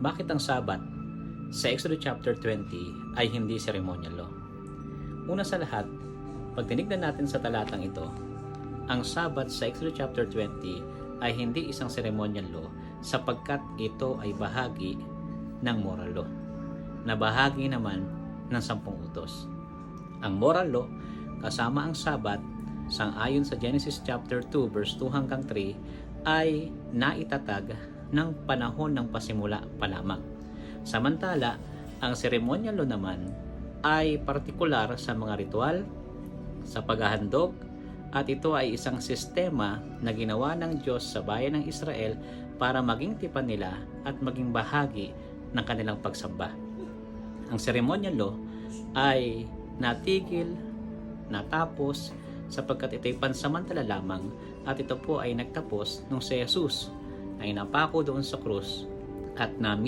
Bakit ang Sabat sa Exodus chapter 20 ay hindi ceremonial law? Una sa lahat, pag tinignan natin sa talatang ito, ang Sabat sa Exodus chapter 20 ay hindi isang ceremonial law sapagkat ito ay bahagi ng moral law na bahagi naman ng sampung utos. Ang moral law kasama ang Sabat sang-ayon sa Genesis chapter 2 verse 2 hanggang 3 ay naitatag ng panahon ng pasimula pa lamang. Samantala, ang ceremonial law naman ay partikular sa mga ritual, sa paghahandog, at ito ay isang sistema na ginawa ng Diyos sa bayan ng Israel para maging tipan nila at maging bahagi ng kanilang pagsamba. Ang ceremonial law ay natigil, natapos, sapagkat ito'y pansamantala lamang at ito po ay nagtapos nung si Jesus ay napako doon sa krus at nami